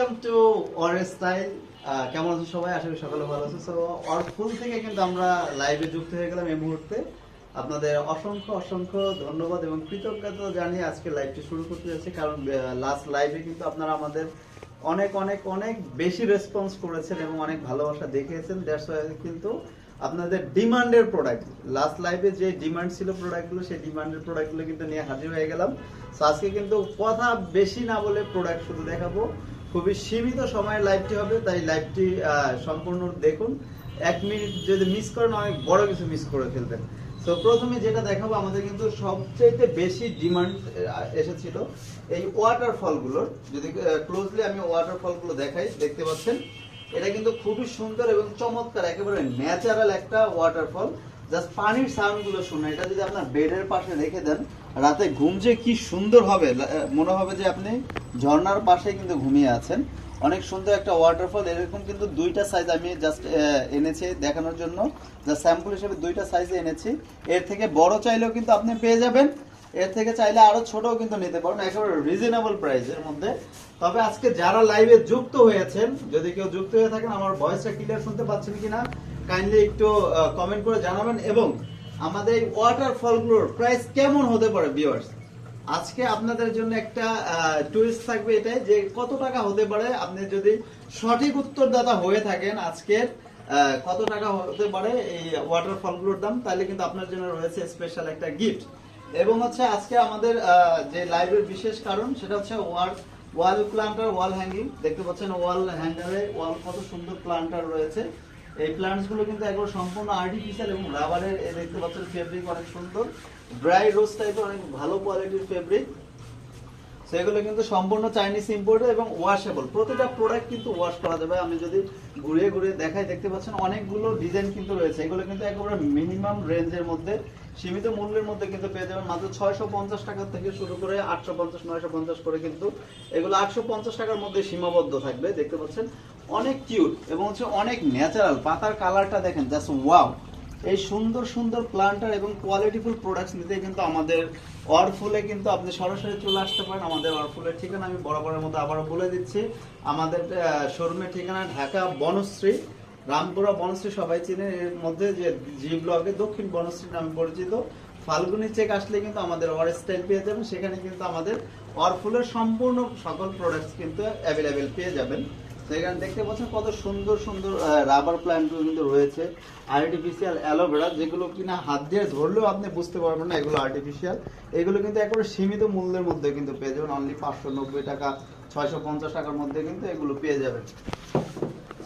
Welcome to or style কেমন আছো সবাই? আশা করি সকালে ভালো আছো। সো অর ফুল থেকে কিন্তু আমরা লাইভে যুক্ত হয়ে গেলাম এই মুহূর্তে। আপনাদের অসংখ্য অসংখ্য ধন্যবাদ এবং কৃতজ্ঞতা জানিয়ে আজকে লাইভটি শুরু করতে যাচ্ছি। কারণ লাস্ট লাইভে কিন্তু আপনারা আমাদের অনেক অনেক অনেক বেশি রেসপন্স করেছেন এবং অনেক ভালোবাসা দেখিয়েছেন। দ্যাটস ওয়াই কিন্তু আপনাদের ডিমান্ডের প্রোডাক্ট লাস্ট লাইভে যে ডিমান্ড ছিল প্রোডাক্টগুলো সেই ডিমান্ডের প্রোডাক্টগুলো কিন্তু নিয়ে হাজির হয়ে গেলাম। তো আজকে কিন্তু কথা বেশি না বলে প্রোডাক্ট শুধু দেখাবো। খুবই সীমিত সময়ের লাইভটি হবে, তাই লাইভটি সম্পূর্ণ দেখুন। এক মিনিট যদি মিস করেন, অনেক বড় কিছু মিস করে ফেলবেন। তো প্রথমে যেটা দেখাবো, আমাদের কিন্তু সবচেয়ে বেশি ডিমান্ড এসেছিল এই ওয়াটারফলগুলোর যদি ক্লোজলি আমি ওয়াটারফলগুলো দেখাই, দেখতে পাচ্ছেন, এটা কিন্তু খুবই সুন্দর এবং চমৎকার, একেবারে ন্যাচারাল একটা ওয়াটারফল জাস্ট পানির সাউন্ডগুলো শুনে এটা যদি আপনার বেডের পাশে রেখে দেন, রাতে ঘুম যে কি সুন্দর হবে মনে হবে যে আপনি ঝর্ণার পাশে কিন্তু ঘুমিয়ে আছেন। অনেক সুন্দর একটা ওয়াটারফল এরকম কিন্তু দুইটা সাইজ আমি জাস্ট এনেছি দেখানোর জন্য। যা স্যাম্পল হিসেবে দুইটা সাইজে এনেছি। এর থেকে বড় চাইলেও কিন্তু আপনি পেয়ে যাবেন। এর থেকে চাইলে আরও ছোটও কিন্তু নিতে পারেন, একেবারে রিজনেবল প্রাইসের মধ্যে। তবে আজকে যারা লাইভে যুক্ত হয়েছেন, যদি কেউ যুক্ত হয়ে থাকেন, আমার ভয়েসটা ক্লিয়ার শুনতে পাচ্ছেন কিনা কাইন্ডলি একটু কমেন্ট করে জানাবেন। এবং আমাদের এই ওয়াটারফলগুলোর প্রাইস কেমন হতে পারে ভিউয়ার্স আজকে আপনাদের জন্য একটা টুইস্ট থাকবে এটাই যে কত টাকা হতে পারে আপনি যদি সঠিক উত্তরদাতা হয়ে থাকেন আজকের কত টাকা হতে পারে এই ওয়াটারফলগুলোর দাম, তাহলে কিন্তু আপনার জন্য রয়েছে স্পেশাল একটা গিফট এবং হচ্ছে আজকে আমাদের যে লাইভের বিশেষ কারণ, সেটা হচ্ছে ওয়াল ওয়াল প্লান্টার ওয়াল হ্যাঙ্গিং দেখতে পাচ্ছেন ওয়াল হ্যাঙ্গারে ওয়াল কত সুন্দর প্লান্টার রয়েছে। এই প্লান্টসগুলো কিন্তু একবার সম্পূর্ণ আর্টিফিশিয়াল এবং রাবারের দেখতে পাচ্ছেন ফেব্রিক অনেক সুন্দর। ড্রাই রোজ টাইপের অনেক ভালো কোয়ালিটির ফেব্রিক সেগুলো কিন্তু সম্পূর্ণ চাইনিজ ইম্পোর্ট এবং ওয়াশেবল প্রতিটা প্রোডাক্ট কিন্তু ওয়াশ করা যাবে। আমি যদি ঘুরিয়ে ঘুরিয়ে দেখাই, দেখতে পাচ্ছেন অনেকগুলো ডিজাইন কিন্তু রয়েছে। এগুলো কিন্তু একেবারে মিনিমাম রেঞ্জের মধ্যে, সীমিত মূল্যের মধ্যে কিন্তু পেয়ে যাবেন। মাত্র ছয়শো পঞ্চাশ টাকা থেকে শুরু করে আটশো পঞ্চাশ, নয়শো পঞ্চাশ করে কিন্তু এগুলো আটশো পঞ্চাশ টাকার মধ্যে সীমাবদ্ধ থাকবে। দেখতে পাচ্ছেন অনেক কিউট এবং হচ্ছে অনেক ন্যাচারাল। পাতার কালারটা দেখেন জাস্ট ওয়াও এই সুন্দর সুন্দর প্লান্টার এবং কোয়ালিটিফুল প্রোডাক্টস নিতে কিন্তু আমাদের অরফুলে কিন্তু আপনি সরাসরি চলে আসতে পারেন। আমাদের অরফুলের ঠিকানা আমি বরাবরের মধ্যে আবারও বলে দিচ্ছি। আমাদের শোরুমের ঠিকানা ঢাকা বনশ্রী, রামপুরা বনশ্রী, সবাই চিনে এর মধ্যে যে জি ব্লকে দক্ষিণ বনশ্রী নামে পরিচিত। ফাল্গুনি চেক আসলে কিন্তু আমাদের অর স্টাইল পেয়ে যাবেন। সেখানে কিন্তু আমাদের অরফুলের সম্পূর্ণ সকল প্রোডাক্টস কিন্তু অ্যাভেলেবেল পেয়ে যাবেন। তো দেখতে পাচ্ছেন কত সুন্দর সুন্দর রাবার প্ল্যান্টগুলো কিন্তু রয়েছে। আর্টিফিশিয়াল অ্যালোভেরা যেগুলো কিনা হাত দিয়ে ধরলেও আপনি বুঝতে পারবেন না এগুলো আর্টিফিশিয়াল এগুলো কিন্তু একেবারে সীমিত মূল্যের মধ্যে কিন্তু পেয়ে যাবেন। অনলি পাঁচশো নব্বই টাকা, ছয়শো পঞ্চাশ টাকার মধ্যে কিন্তু এগুলো পেয়ে যাবেন।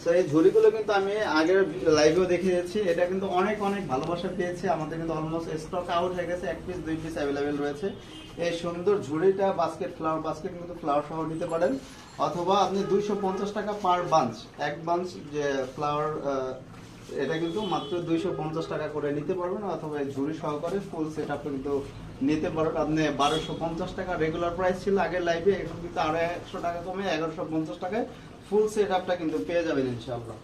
তো এই ঝুড়িগুলো কিন্তু আমি আগের লাইভেও দেখিয়েছি এটা কিন্তু অনেক অনেক ভালোবাসা পেয়েছে। আমাদের কিন্তু অলমোস্ট স্টক আউট হয়ে গেছে। এক পিস দুই পিস অ্যাভেলেবেল রয়েছে। এই সুন্দর ঝুড়িটা বাস্কেট ফ্লাওয়ার বাস্কেট কিন্তু ফ্লাওয়ার সহ নিতে পারেন। অথবা আপনি দুইশো পঞ্চাশ টাকা পার বাঞ্চ এক বাঞ্চ যে ফ্লাওয়ার এটা কিন্তু মাত্র দুইশো পঞ্চাশ টাকা করে নিতে পারবেন, অথবা ঝুড়ি সহকারে ফুল সেট আপ কিন্তু নিতে পারবেন। আপনি বারোশো পঞ্চাশ টাকা রেগুলার প্রাইস ছিল আগের লাইফে এখন কিন্তু একশো টাকা কমে এগারোশো পঞ্চাশ টাকায় ফুল সেট আপটা কিন্তু পেয়ে যাবেন ইনশাআল্লাহ।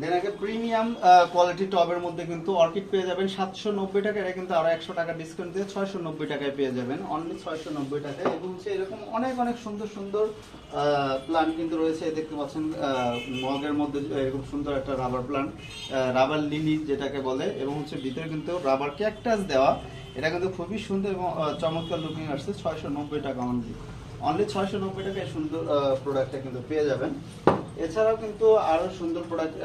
দেন আগে প্রিমিয়াম কোয়ালিটি টবের মধ্যে কিন্তু অর্কিড পেয়ে যাবেন সাতশো নব্বই টাকা এটা কিন্তু আরও একশো টাকা ডিসকাউন্ট দিয়ে ছয়শো নব্বই টাকায় পেয়ে যাবেন। অনলি ছয়শো নব্বই টাকায় এবং হচ্ছে এরকম অনেক অনেক সুন্দর সুন্দর প্ল্যান্ট কিন্তু রয়েছে। দেখতে পাচ্ছেন মগের মধ্যে এরকম সুন্দর একটা রাবার প্ল্যান্ট রাবার লিলি যেটাকে বলে এবং হচ্ছে ভিতরে কিন্তু রাবার ক্যাকটাস দেওয়া। এটা কিন্তু খুবই সুন্দর এবং চমৎকার লুকিং আসছে। ছয়শো নব্বই টাকা অনলি অনলি ছয়শো নব্বই টাকায় সুন্দর প্রোডাক্টটা কিন্তু পেয়ে যাবেন। এছাড়াও কিন্তু আরও সুন্দর প্রোডাক্ট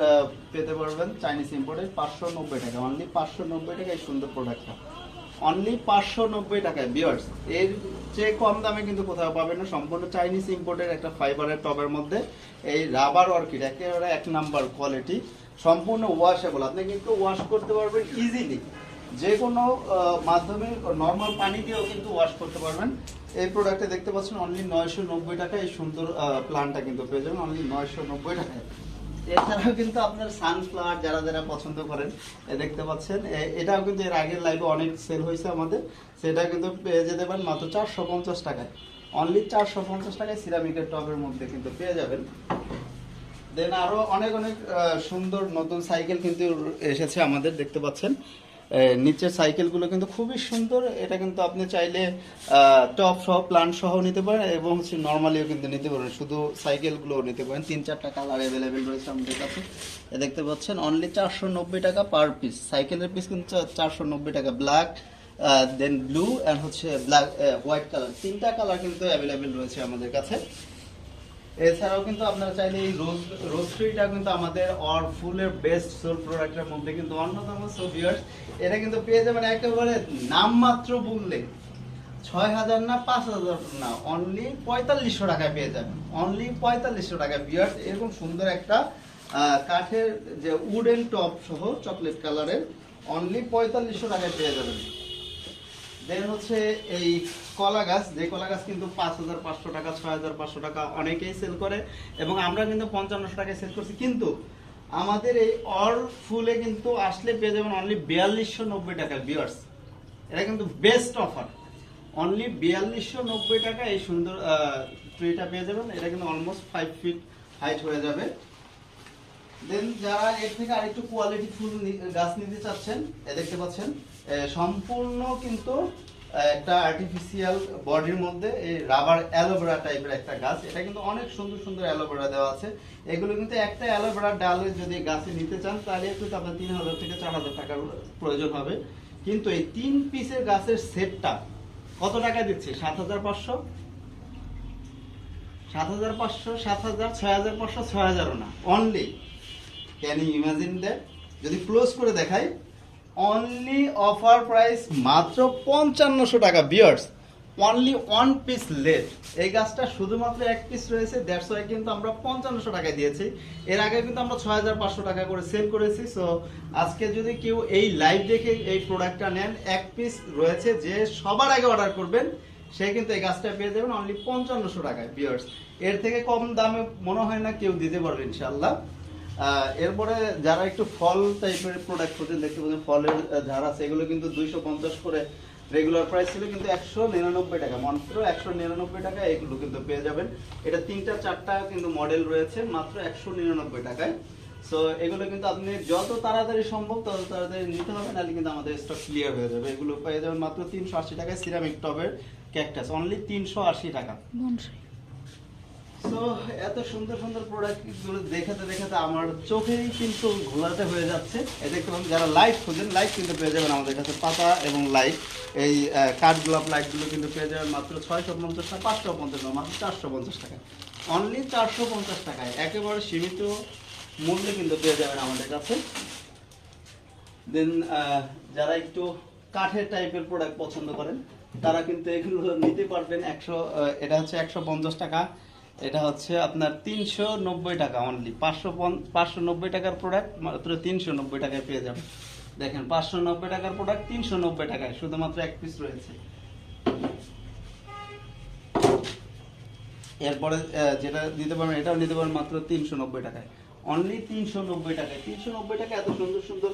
পেতে পারবেন চাইনিজ ইম্পোর্টের পাঁচশো নব্বই টাকা অনলি পাঁচশো নব্বই টাকা এই সুন্দর প্রোডাক্টটা অনলি পাঁচশো নব্বই টাকায় বিয়ার্স এর চেয়ে কম দামে কিন্তু কোথাও পাবেন না। সম্পূর্ণ চাইনিজ ইম্পোর্টের একটা ফাইবারের টবের মধ্যে এই রাবার অর্কিড একেবারে এক নাম্বার কোয়ালিটি সম্পূর্ণ ওয়াশেবল আপনি কিন্তু ওয়াশ করতে পারবেন ইজিলি যে কোনো মাধ্যমে নর্মাল পানি দিয়েও কিন্তু ওয়াশ করতে পারবেন। এই প্রোডাক্টে দেখতে পাচ্ছেন অনলি নয়শো নব্বই টাকা এই সুন্দর প্ল্যানটা কিন্তু পেয়ে যাবেন অনলি নয়শো নব্বই টাকায়। এছাড়াও কিন্তু আপনার সানফ্লাওয়ার যারা যারা পছন্দ করেন দেখতে পাচ্ছেন এটাও কিন্তু এর আগের লাইভে অনেক সেল হয়েছে আমাদের, সেটা কিন্তু পেয়ে যেতে পারেন মাত্র চারশো পঞ্চাশ টাকায়। অনলি চারশো পঞ্চাশ টাকায় সিরামিকের টবের মধ্যে কিন্তু পেয়ে যাবেন। দেন আরও অনেক অনেক সুন্দর নতুন সাইকেল কিন্তু এসেছে আমাদের, দেখতে পাচ্ছেন। নিচের সাইকেলগুলো কিন্তু খুবই সুন্দর। এটা কিন্তু আপনি চাইলে টপ সহ, প্লান্ট সহ নিতে পারেন এবং হচ্ছে নর্মালিও কিন্তু নিতে পারেন। শুধু সাইকেলগুলোও নিতে পারেন। তিন, চারটা কালার অ্যাভেলেবেল রয়েছে আমাদের কাছে। দেখতে পাচ্ছেন অনলি চারশো নব্বই টাকা পার পিস সাইকেলের পিস কিন্তু চারশো নব্বই টাকা। ব্ল্যাক দেন ব্লু অ্যান্ড হচ্ছে ব্ল্যাক হোয়াইট কালার তিনটা কালার কিন্তু অ্যাভেলেবেল রয়েছে আমাদের কাছে। এছাড়াও কিন্তু আপনারা চাইলে এই রোজ রোজ ট্রিটা কিন্তু আমাদের অর ফুলের বেস্ট সোল প্রোডাক্টের মধ্যে কিন্তু অন্যতম। সো ভিউয়ার্স এটা কিন্তু পেয়ে যাবেন একেবারে নামমাত্র বললে ছয় হাজার না পাঁচ হাজার না অনলি পঁয়তাল্লিশশো টাকায় পেয়ে যাবেন। অনলি পঁয়তাল্লিশশো টাকা ভিউয়ার্স এরকম সুন্দর একটা কাঠের যে উডেন টপ সহ চকলেট কালারের অনলি পঁয়তাল্লিশশো টাকায় পেয়ে যাবেন। দেন হচ্ছে এই কলা গাছ, যে কলা গাছ কিন্তু পাঁচ হাজার পাঁচশো টাকা, ছয় হাজার পাঁচশো টাকা অনেকেই সেল করে এবং আমরা কিন্তু পঞ্চান্নশো টাকায় সেল করছি। কিন্তু আমাদের এই অল ফুলে কিন্তু আসলে পেয়ে যাবেন অনলি বিয়াল্লিশশো নব্বই টাকা বিয়ার্স এটা কিন্তু বেস্ট অফার অনলি বিয়াল্লিশশো নব্বই টাকা এই সুন্দর ট্রিটা পেয়ে যাবেন। এটা কিন্তু অলমোস্ট ফাইভ ফিট হাইট হয়ে যাবে। দেন যারা এর থেকে আরেকটু কোয়ালিটি ফুল গাছ নিতে চাচ্ছেন, এ দেখতে পাচ্ছেন সম্পূর্ণ কিন্তু একটা আর্টিফিশিয়াল বডির মধ্যে এই রাবার অ্যালোভেরা টাইপের একটা গাছ। এটা কিন্তু অনেক সুন্দর সুন্দর অ্যালোভেরা দেওয়া আছে। এগুলো কিন্তু একটা অ্যালোভেরা ডালে যদি গাছে নিতে চান, তাহলে কিন্তু আপনার তিন হাজার থেকে চার হাজার টাকার প্রয়োজন হবে। কিন্তু এই তিন পিসের গাছের সেটটা কত টাকা দিচ্ছে? সাত হাজার পাঁচশো? সাত হাজার পাঁচশো, সাত হাজার, ছয় হাজার পাঁচশো, ছয় হাজারও না। Only can you imagine that যদি ক্লোজ করে দেখাই অনলি অফার প্রাইস মাত্র পঞ্চান্নশো টাকা bears only one piece let এই গাছটা শুধুমাত্র এক পিস রয়েছে দেড়শো কিন্তু আমরা পঞ্চান্নশো টাকায় দিয়েছি। এর আগে কিন্তু আমরা ছয় হাজার পাঁচশো টাকা করে সেল করেছি সো আজকে যদি কেউ এই লাইভ দেখে এই প্রোডাক্টটা নেন, এক পিস রয়েছে যে সবার আগে অর্ডার করবেন, সে কিন্তু এই গাছটা পেয়ে যাবেন অনলি পঞ্চান্নশো টাকায় বিয়ার্স এর থেকে কম দামে মনে হয় না কেউ দিতে পারবে ইনশাল্লাহ এরপরে যারা একটু ফল টাইপের প্রোডাক্ট খুঁজে দেখতে পাচ্ছেন ফলের ঝাড় আছে, এগুলো কিন্তু দুইশো পঞ্চাশ করে রেগুলার প্রাইস ছিল, কিন্তু একশো নিরানব্বই টাকা, মাত্র একশো নিরানব্বই টাকা এগুলো কিন্তু পেয়ে যাবেন। এটা তিনটা, চারটা কিন্তু মডেল রয়েছে, মাত্র একশো নিরানব্বই টাকায়। সো এগুলো কিন্তু আপনি যত তাড়াতাড়ি সম্ভব, তত তাড়াতাড়ি নিতে হবে, নাহলে কিন্তু আমাদের স্টক ক্লিয়ার হয়ে যাবে। এগুলো পেয়ে যাবেন মাত্র তিনশো আশি টাকায় সিরামিক টবের ক্যাকটাস অনলি তিনশো আশি টাকা। তো এত সুন্দর সুন্দর প্রোডাক্টগুলো দেখাতে দেখাতে আমার চোখেই কিন্তু ঘোলাতে হয়ে যাচ্ছে। এই দেখতে যারা লাইট খোঁজেন লাইট কিন্তু পেয়ে যাবেন আমাদের কাছে পাতা এবং লাইট এই কাঠ গোলাপ লাইটগুলো কিন্তু পেয়ে যাবেন মাত্র ছয়শো পঞ্চাশ টাকা, পাঁচশো পঞ্চাশ টাকা মাত্র চারশো পঞ্চাশ টাকা। অনলি চারশো পঞ্চাশ টাকায়, একেবারে সীমিত মূল্যে কিন্তু পেয়ে যাবেন আমাদের কাছে। দেন যারা একটু কাঠের টাইপের প্রোডাক্ট পছন্দ করেন, তারা কিন্তু এগুলো নিতে পারবেন একশো এটা হচ্ছে একশো পঞ্চাশ টাকা। এটা হচ্ছে আপনার তিনশো নব্বই টাকা অনলি পাঁচশো পাঁচশো নব্বই টাকার প্রোডাক্ট মাত্র তিনশো নব্বই টাকায় পেয়ে যাবেন। দেখেন, পাঁচশো নব্বই টাকার প্রোডাক্ট তিনশো নব্বই টাকায়, শুধুমাত্র এক পিস রয়েছে। এরপরে যেটা দিতে পারবেন, এটাও নিতে পারবেন মাত্র তিনশো নব্বই টাকায়। অনলি তিনশো নব্বই টাকায়। তিনশো নব্বই টাকা এত সুন্দর সুন্দর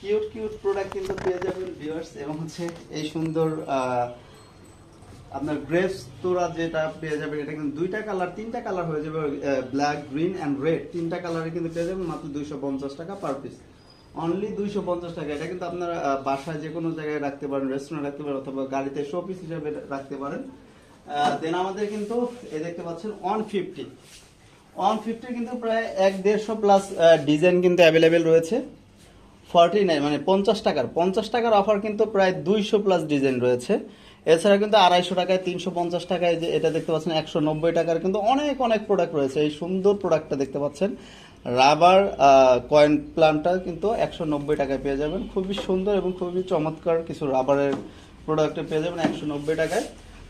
কিউট কিউট প্রোডাক্ট কিন্তু পেয়ে যাবেন ভিউয়ার্স এবং হচ্ছে এই সুন্দর আপনার গ্রেপস তোরা যেটা পেয়ে যাবেন এটা কিন্তু দুইটা কালার, তিনটা কালার হয়ে যাবে ব্ল্যাক গ্রিন অ্যান্ড রেড তিনটা কালারে কিন্তু পেয়ে যাবেন মাত্র দুইশো পঞ্চাশ টাকা পার পিস অনলি দুইশো পঞ্চাশ টাকা। এটা কিন্তু আপনারা বাসায় যে কোনো জায়গায় রাখতে পারেন রেস্টুরেন্ট রাখতে পারেন অথবা গাড়িতে শোপিস হিসাবে রাখতে পারেন। দেন আমাদের কিন্তু এ দেখতে পাচ্ছেন ওয়ান ফিফটি ওয়ান ফিফটি কিন্তু প্রায় এক দেড়শো প্লাস ডিজাইন কিন্তু অ্যাভেলেবেল রয়েছে। ফর্টি নাইন মানে পঞ্চাশ টাকার পঞ্চাশ টাকার অফার কিন্তু প্রায় দুইশো প্লাস ডিজাইন রয়েছে। এছাড়া কিন্তু আড়াইশো টাকায়, তিনশো পঞ্চাশ টাকায় যে এটা দেখতে পাচ্ছেন, একশো নব্বই টাকার কিন্তু অনেক অনেক প্রোডাক্ট রয়েছে। এই সুন্দর প্রোডাক্টটা দেখতে পাচ্ছেন। রাবার কয়েন প্লান্টটা কিন্তু একশো নব্বই টাকায় পেয়ে যাবেন। খুবই সুন্দর এবং খুবই চমৎকার কিছু রাবারের প্রোডাক্টে পেয়ে যাবেন একশো নব্বই টাকায়।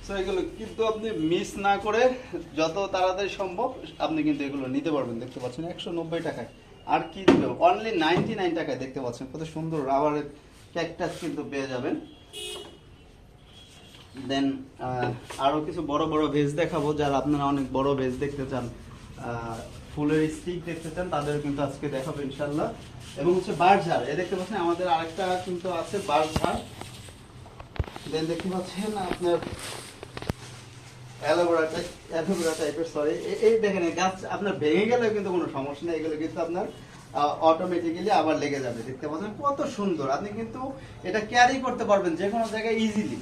সো এগুলো কিন্তু আপনি মিস না করে যত তাড়াতাড়ি সম্ভব আপনি কিন্তু এগুলো নিতে পারবেন। দেখতে পাচ্ছেন, একশো নব্বই টাকায়। আর কি দিবে অনলি নাইনটি নাইন টাকায় দেখতে পাচ্ছেন। কত সুন্দর রাবারের ক্যাকটাস কিন্তু পেয়ে যাবেন। দেন আরও কিছু বড় বড় ভেজ দেখাবো যারা আপনারা অনেক বড় ভেজ দেখতে চান। ফুলের স্টিক দেখতে চান, তাদের কিন্তু আজকে দেখাবো ইনশাল্লাহ এবং হচ্ছে বারঝাড় এ দেখতে পাচ্ছেন আমাদের আরেকটা কিন্তু আছে বারঝাড় দেন দেখতে পাচ্ছেন আপনার অ্যালোভেরা অ্যালোভেরা টাইপের সরি এই গাছ আপনার ভেঙে গেলেও কিন্তু কোনো সমস্যা নেই কিন্তু আপনার আবার লেগে যাবে। দেখতে পাচ্ছেন কত সুন্দর। আপনি কিন্তু এটা ক্যারি করতে পারবেন যে কোনো জায়গায় ইজিলি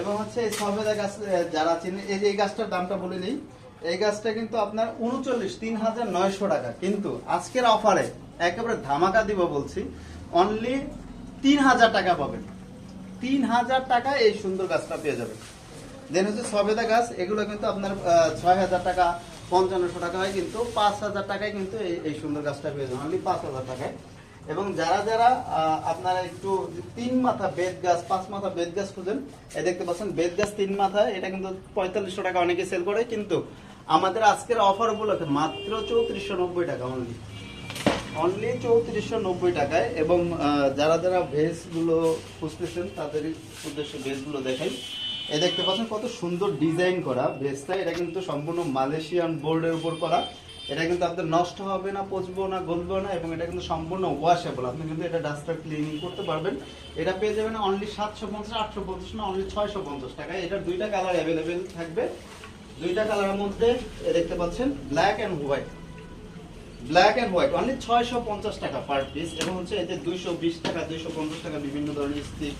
এবং হচ্ছে এই সবেদা গাছ যারা চিনে, এই যে এই গাছটার দামটা বলে নেই এই গাছটা কিন্তু আপনার উনচল্লিশ, তিন হাজার নয়শো টাকা। কিন্তু আজকের অফারে একেবারে ধামাকা দিব বলছি অনলি তিন হাজার টাকা পাবেন। তিন হাজার টাকা এই সুন্দর গাছটা পেয়ে যাবেন। দেন হচ্ছে সবেদা গাছ, এগুলো কিন্তু আপনার ছয় হাজার টাকা, পঞ্চান্নশো টাকা হয়, কিন্তু পাঁচ হাজার টাকায় কিন্তু এই সুন্দর গাছটা পেয়ে যাবেন। অনলি পাঁচ হাজার টাকায়। এবং যারা যারা আপনারা একটু তিন মাথা বেদ গাছ, পাঁচ মাথা বেদ গাছ খুঁজেন এ দেখতে পাচ্ছেন বেদ গাছ তিন মাথা, এটা কিন্তু পঁয়তাল্লিশশো টাকা অনেকে সেল করে, কিন্তু আমাদের আজকের অফার উপলক্ষে মাত্র চৌত্রিশশো নব্বই টাকা অনলি অনলি চৌত্রিশশো নব্বই টাকায়, এবং যারা যারা ভেজগুলো খুঁজতেছেন, তাদের উদ্দেশ্যে ভেজগুলো দেখাই। এ দেখতে পাচ্ছেন কত সুন্দর ডিজাইন করা ভেজটা এটা কিন্তু সম্পূর্ণ মালয়েশিয়ান বোর্ডের উপর করা। এটা কিন্তু আপনার নষ্ট হবে না পচবো না গলবো না এবং এটা কিন্তু সম্পূর্ণ ওয়াশেবল আপনি কিন্তু এটা ডাস্টার ক্লিনিং করতে পারবেন। এটা পেয়ে যাবেন অনলি সাতশো পঞ্চাশ, আটশো পঞ্চাশ না অনলি ছয়শো পঞ্চাশ টাকা এটার দুইটা কালার অ্যাভেলেবেল থাকবে। দুইটা কালারের মধ্যে দেখতে পাচ্ছেন black and white black and white only ছয়শো পঞ্চাশ টাকা পার পিস এবং হচ্ছে এতে দুইশো বিশ টাকা, দুইশো পঞ্চাশ টাকা বিভিন্ন ধরনের স্টিক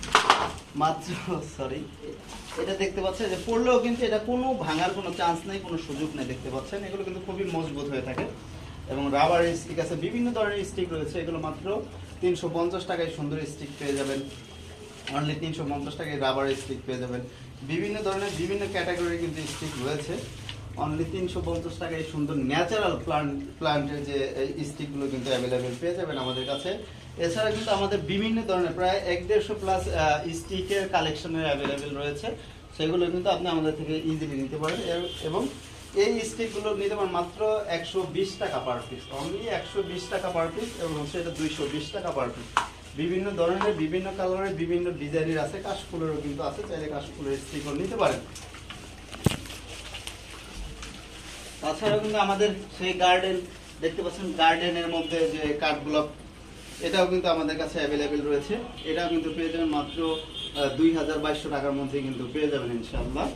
মাত্র সরি এটা দেখতে পাচ্ছেন, যে পড়লেও কিন্তু এটা কোনো ভাঙার কোনো চান্স নেই, কোনো সুযোগ নেই, দেখতে পাচ্ছেন। এগুলো কিন্তু খুবই মজবুত হয়ে থাকে এবং রাবার স্টিক আছে, বিভিন্ন ধরনের স্টিক রয়েছে। এগুলো মাত্র তিনশো পঞ্চাশ টাকায় সুন্দর স্টিক পেয়ে যাবেন। অনলি তিনশো পঞ্চাশ টাকায় রাবার স্টিক পেয়ে যাবেন। বিভিন্ন ধরনের, বিভিন্ন ক্যাটাগরির কিন্তু স্টিক রয়েছে। অনলি তিনশো পঞ্চাশ টাকায় সুন্দর ন্যাচারাল প্লান্ট প্লান্টের যে স্টিকগুলো কিন্তু অ্যাভেলেবেল পেয়ে যাবেন আমাদের কাছে। এছাড়া কিন্তু আমাদের বিভিন্ন ধরনের, প্রায় এক দেড়শো প্লাস স্টিকের কালেকশনের অ্যাভেলেবেল রয়েছে। সেগুলো কিন্তু আপনি আমাদের থেকে ইজিলি নিতে পারেন। এবং এই স্টিকগুলো নিতে পারেন মাত্র একশো বিশ টাকা পার পিস অনলি একশো বিশ টাকা পার পিস এবং হচ্ছে এটা দুইশো বিশ টাকা পার পিস বিভিন্ন ধরনের, বিভিন্ন কালারের বিভিন্ন ডিজাইনের আছে। কাশফুলেরও কিন্তু আছে। চাইলে কাশফুলের স্টিকও নিতে পারেন। তাছাড়াও কিন্তু আমাদের সেই গার্ডেন দেখতে পাচ্ছেন গার্ডেনের মধ্যে যে কাঠগুলো এটাও কিন্তু আমাদের কাছে অ্যাভেলেবেল রয়েছে। এটাও কিন্তু পেয়ে যাবেন মাত্র দুই হাজার বাইশশো টাকার মধ্যে কিন্তু পেয়ে যাবেন ইনশাল্লাহ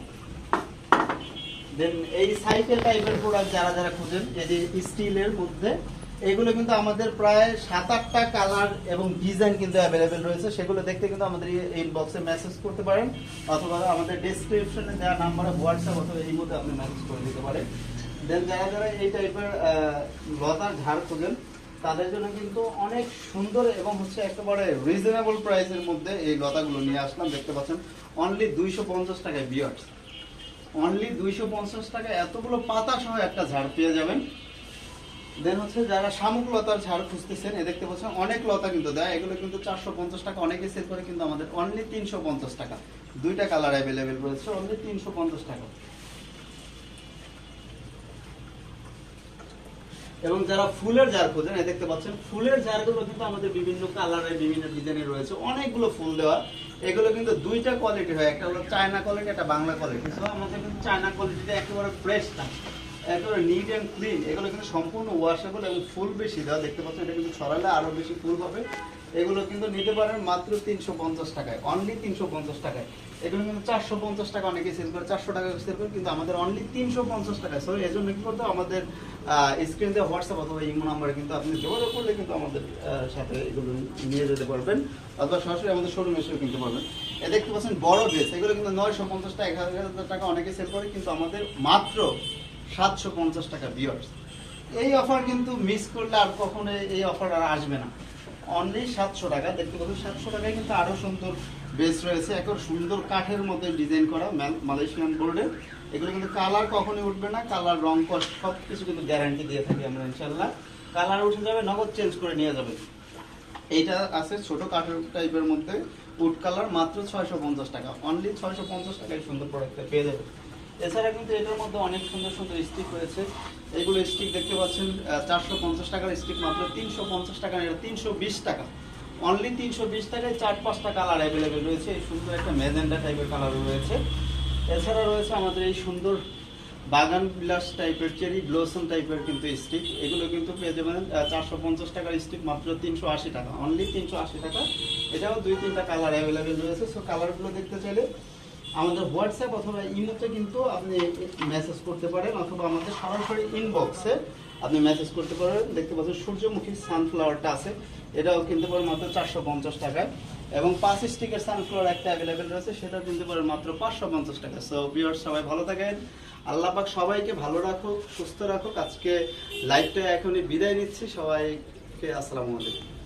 দেন এই সাইকেল টাইপের প্রোডাক্ট যারা যারা খুঁজেন, এই যে স্টিলের মধ্যে, এগুলো কিন্তু আমাদের প্রায় সাত আটটা কালার এবং ডিজাইন কিন্তু অ্যাভেলেবেল রয়েছে। সেগুলো দেখতে কিন্তু আমাদের ইনবক্সে মেসেজ করতে পারেন, অথবা আমাদের ডেসক্রিপশনে দেওয়া নাম্বারে হোয়াটসঅ্যাপ অথবা এই মধ্যে আপনি মেসেজ করে দিতে পারেন। দেন যারা যারা এই টাইপের লতার ঝাড় খুঁজেন, তাদের জন্য কিন্তু অনেক সুন্দর এবং হচ্ছে একেবারে রিজনেবল প্রাইসের মধ্যে এই লতাগুলো নিয়ে আসলাম। দেখতে পাচ্ছেন অনলি দুইশো পঞ্চাশ টাকায় বিয়ার্স। অনলি দুইশো পঞ্চাশ টাকা এতগুলো পাতা সহ একটা ঝাড় পেয়ে যাবেন। দেন হচ্ছে যারা শামুক লতার ঝাড় খুঁজতেছেন, এ দেখতে পাচ্ছেন অনেক লতা কিন্তু দেয়। এগুলো কিন্তু চারশো পঞ্চাশ টাকা, অনেকে সেল করে কিন্তু আমাদের অনলি তিনশো পঞ্চাশ টাকা। দুইটা কালার অ্যাভেলেবেল রয়েছে অনলি তিনশো পঞ্চাশ টাকা। এবং যারা ফুলের জার খোঁজেন দেখতে পাচ্ছেন, ফুলের জারগুলো কিন্তু আমাদের বিভিন্ন কালারের, বিভিন্ন ডিজাইনের রয়েছে। অনেকগুলো ফুল দেওয়া। এগুলো কিন্তু দুইটা কোয়ালিটি হয়। একটা হলো চায়না কোয়ালিটি একটা বাংলা কোয়ালিটি সো আমাদের কিন্তু চায়না কোয়ালিটিটা একেবারে ফ্রেশ না। একেবারে নিট অ্যান্ড ক্লিন এগুলো কিন্তু সম্পূর্ণ ওয়াশেবল এবং ফুল বেশি দেওয়া। দেখতে পাচ্ছেন, এটা কিন্তু ছড়ালে আরও বেশি ফুল হবে। এগুলো কিন্তু নিতে পারেন মাত্র তিনশো পঞ্চাশ টাকায়। অনলি তিনশো পঞ্চাশ টাকায়। এগুলো কিন্তু চারশো পঞ্চাশ টাকা অনেকে সেল করে, চারশো টাকা সেল করে, কিন্তু আমাদের অনলি তিনশো পঞ্চাশ টাকা। সো এই জন্য কি করতে আমাদের স্ক্রিন দিয়ে হোয়াটসঅ্যাপ অথবা ইমো নাম্বারে কিন্তু আপনি যোগাযোগ করলে কিন্তু আমাদের সাথে এগুলো নিয়ে যেতে পারবেন। অথবা সরাসরি আমাদের শোরুমে এসেও কিনতে পারবেন। এ দেখতে পাচ্ছেন বড় ড্রেস এগুলো কিন্তু নয়শো পঞ্চাশ টাকা, এক হাজার টাকা অনেকে সেল করে, কিন্তু আমাদের মাত্র সাতশো পঞ্চাশ টাকা বিয়ার্স এই অফার কিন্তু মিস করলে আর কখনো এই অফার আর আসবে না। অনলি সাতশো টাকা, দেখতে পাচ্ছেন সাতশো টাকায় কিন্তু আরও সুন্দর বেস রয়েছে। এখন সুন্দর কাঠের মধ্যে ডিজাইন করা মালয়েশিয়ান বোর্ডে এগুলো কিন্তু কালার কখনোই উঠবে না। কালার, রং কস্ট সব কিছু কিন্তু গ্যারান্টি দিয়ে থাকি আমরা ইনশাল্লাহ কালার উঠে যাবে, নগদ চেঞ্জ করে নিয়ে যাবে। এইটা আছে ছোট কাঠের টাইপের মধ্যে উড কালার, মাত্র ছয়শো পঞ্চাশ টাকা। অনলি ছয়শো পঞ্চাশ টাকায় সুন্দর প্রোডাক্টটা পেয়ে যাবে। এছাড়া কিন্তু এটার মধ্যে অনেক সুন্দর সুন্দর স্টিক রয়েছে। এগুলো স্টিক দেখতে পাচ্ছেন চারশো পঞ্চাশ টাকার স্টিক মাত্র তিনশো পঞ্চাশ টাকা তিনশো বিশ টাকা। অনলি তিনশো বিশ টাকায় চার পাঁচটা কালার অ্যাভেলেবেল রয়েছে। এই সুন্দর একটা মেজেন্ডা টাইপের কালার রয়েছে। এছাড়া রয়েছে আমাদের এই সুন্দর বাগান বিলাস টাইপের চেরি ব্লসম টাইপের কিন্তু স্টিক এগুলো কিন্তু পেয়ে যাবেন চারশো পঞ্চাশ টাকার স্টিক মাত্র তিনশো আশি টাকা। অনলি তিনশো আশি টাকা। এটাও দুই তিনটা কালার অ্যাভেলেবেল রয়েছে। সো কালারগুলো দেখতে চাইলে আমাদের হোয়াটসঅ্যাপ অথবা ইমোতে কিন্তু আপনি মেসেজ করতে পারেন অথবা আমাদের সরাসরি ইনবক্সে আপনি মেসেজ করতে পারেন। দেখতে পাচ্ছেন সূর্যমুখী সানফ্লাওয়ারটা আছে। এটাও কিনতে পারেন মাত্র চারশো পঞ্চাশ টাকায়। এবং পাঁচ স্টিকের সানফ্লাওয়ার একটা অ্যাভেলেবেল রয়েছে, সেটাও কিনতে পারেন মাত্র পাঁচশো পঞ্চাশ টাকা সো বিয়ার সবাই ভালো থাকেন। আল্লাহ পাক সবাইকে ভালো রাখুক, সুস্থ রাখুক। আজকে লাইভটা এখনই বিদায় নিচ্ছি। সবাইকে আসসালামু আলাইকুম।